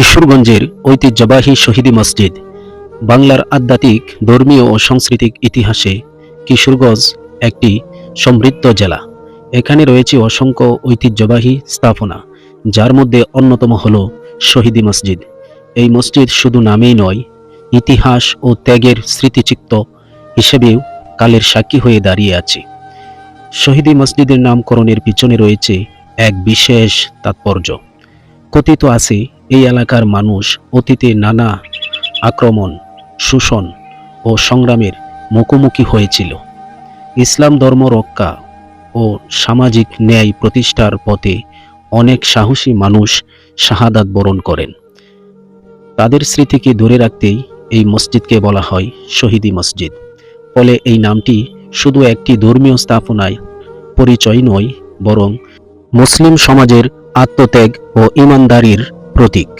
কিশোরগঞ্জের ঐতিহ্যবাহী শহীদী মসজিদ, বাংলার আধ্যাত্মিক, ধর্মীয় ও সাংস্কৃতিক ইতিহাসে কিশোরগঞ্জ একটি সমৃদ্ধ জেলা। এখানে রয়েছে অসংখ্য ঐতিহ্যবাহী স্থাপনা, যার মধ্যে অন্যতম হল শহীদী মসজিদ। এই মসজিদ শুধু নামেই নয়, ইতিহাস ও ত্যাগের স্মৃতিচিত্ত হিসেবেও কালের সাক্ষী হয়ে দাঁড়িয়ে আছে। শহীদী মসজিদের নামকরণের পিছনে রয়েছে এক বিশেষ তাৎপর্য। কথিত আছে এই এলাকার মানুষ অতীতে নানা আক্রমণ, শোষণ ও সংগ্রামের মুখোমুখি হয়েছিল। ইসলাম ধর্ম রক্ষা ও সামাজিক ন্যায় প্রতিষ্ঠার পথে অনেক সাহসী মানুষ শাহাদাত বরণ করেন। তাদের স্মৃতিকে ধরে রাখতেই এই মসজিদকে বলা হয় শহীদি মসজিদ। ফলে এই নামটি শুধু একটি ধর্মীয় স্থাপনায় পরিচয় নয়, বরং মুসলিম সমাজের আত্মত্যাগ ও ইমানদারির প্রতীক।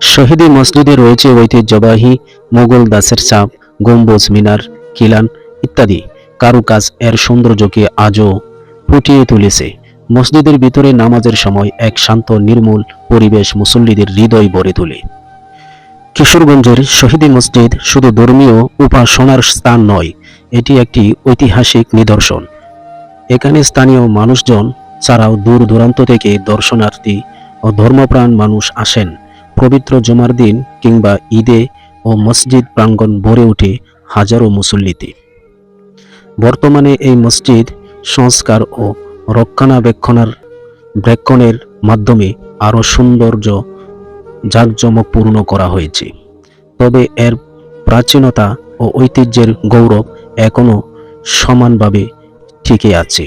শহীদী মসজিদে রয়েছে ঐতিহ্যবাহী মোগল দাসের চাপ গম্বুজ, মিনার কিলান ইত্যাদি। কারুকাজ এর সৌন্দর্যকে আজও ফুটিয়ে তুলেছে। মসজিদের ভিতরে নামাজের সময় এক শান্ত, নির্মূল পরিবেশ মুসল্লিদের হৃদয় ভরে তোলে। কিশোরগঞ্জের শহীদী মসজিদ শুধু ধর্মীয় উপাসনার স্থান নয়, এটি একটি ঐতিহাসিক নিদর্শন। এখানে স্থানীয় মানুষজন ছাড়াও দূর দূরান্ত থেকে দর্শনার্থী ও ধর্মপ্রাণ মানুষ আসেন। পবিত্র জমার দিন কিংবা ঈদে ও মসজিদ প্রাঙ্গণ ভরে ওঠে হাজারো মুসল্লিতে। বর্তমানে এই মসজিদ সংস্কার ও রক্ষণাবেক্ষণের ব্রেক্ষণের মাধ্যমে আরও সৌন্দর্য জাঁকজমকপূর্ণ করা হয়েছে। তবে এর প্রাচীনতা ও ঐতিহ্যের গৌরব এখনও সমানভাবে টিকে আছে।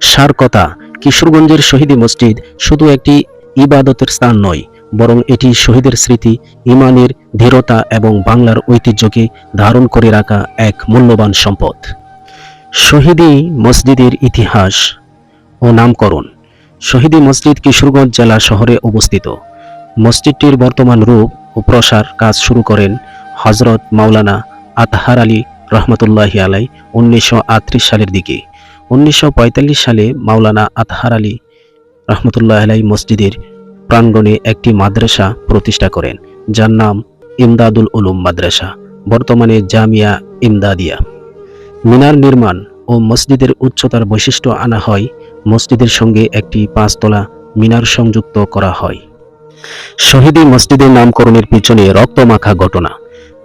সার কথা, কিশোরগঞ্জের শহীদী মসজিদ শুধু একটি ইবাদতের স্থান নয়, বরং এটি শহীদের স্মৃতি, ইমানের ধীরতা এবং বাংলার ঐতিহ্যকে ধারণ করে রাখা এক মূল্যবান সম্পদ। শহীদী মসজিদের ইতিহাস ও নামকরণ। শহীদী মসজিদ কিশোরগঞ্জ জেলা শহরে অবস্থিত। মসজিদটির বর্তমান রূপ ও প্রসার কাজ শুরু করেন হজরত মাওলানা আতহার আলী রহমতুল্লাহ আলাই উনিশশো আটত্রিশ সালের দিকে। উনিশশো পঁয়তাল্লিশ সালে মাওলানা আতহার আলী রহমতুল্লাহ আলাই মসজিদের প্রাঙ্গণে একটি মাদ্রাসা প্রতিষ্ঠা করেন, যার নাম ইমদাদুল উলুম মাদ্রাসা, বর্তমানে জামিয়া ইমদাদিয়া। মিনার নির্মাণ ও মসজিদের উচ্চতার বৈশিষ্ট্য আনা হয় মসজিদের সঙ্গে একটি পাঁচতলা মিনার সংযুক্ত করা হয়। শহীদী মসজিদের নামকরণের পিছনে রক্তমাখা ঘটনা।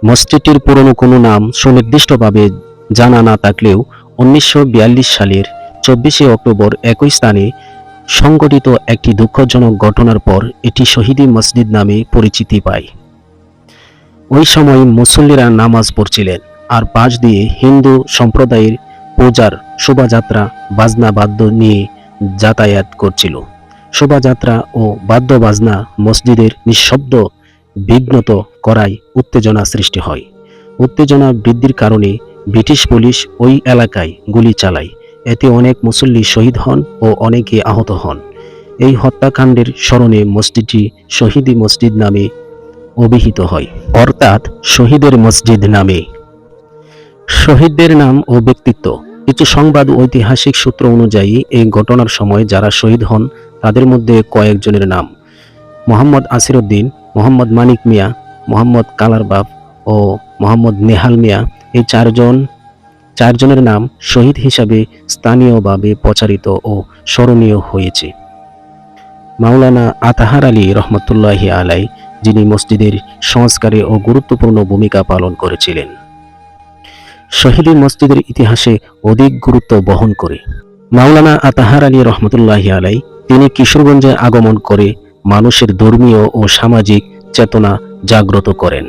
মসজিদটির পুরনো কোনো নাম সুনির্দিষ্টভাবে জানা না থাকলেও উনিশশো বিয়াল্লিশ সালের চব্বিশে অক্টোবর একই স্থানে সংঘটিত একটি দুঃখজনক ঘটনার পর এটি শহীদি মসজিদ নামে পরিচিতি পায়। ওই সময় মুসল্লিরা নামাজ পড়ছিলেন আর পাশ দিয়ে হিন্দু সম্প্রদায়ের পূজার শোভাযাত্রা, বাজনা, বাদ্য নিয়ে যাতায়াত করছিল। শোভাযাত্রা ও বাদ্য বাজনা মসজিদের নিঃশব্দ বিঘ্নত করায় উত্তেজনা সৃষ্টি হয়। উত্তেজনা বৃদ্ধির কারণে ব্রিটিশ পুলিশ ওই এলাকায় গুলি চালায় এতে অনেক মুসল্লি শহীদ হন ও অনেকে আহত হন। এই হত্যাকাণ্ডের স্মরণে মসজিদটি শহীদি মসজিদ নামে অভিহিত হয়। অর্থাৎ শহীদের মসজিদ নামে। শহীদদের নাম ও ব্যক্তিত্ব। কিছু সংবাদ ঐতিহাসিক সূত্র অনুযায়ী এই ঘটনার সময় যারা শহীদ হন, তাদের মধ্যে কয়েকজনের নাম। মোহাম্মদ আসিরুদ্দিন, মোহাম্মদ মানিক মিয়া, মোহাম্মদ কালারবাব ও মোহাম্মদ নেহাল মিয়া। এই চারজন চারজনের নাম শহীদ হিসাবে স্থানীয়ভাবে প্রচারিত ও স্মরণীয় হয়েছে। মাওলানা আতাহার আলী রহমতুল্লাহি আলাই, যিনি মসজিদের সংস্কারে ও গুরুত্বপূর্ণ ভূমিকা পালন করেছিলেন। শহীদী মসজিদের ইতিহাসে অধিক গুরুত্ব বহন করে। মাওলানা আতাহার আলী রহমতুল্লাহি আলাই, তিনি কিশোরগঞ্জে আগমন করে মানুষের ধর্মীয় ও সামাজিক চেতনা জাগ্রত করেন।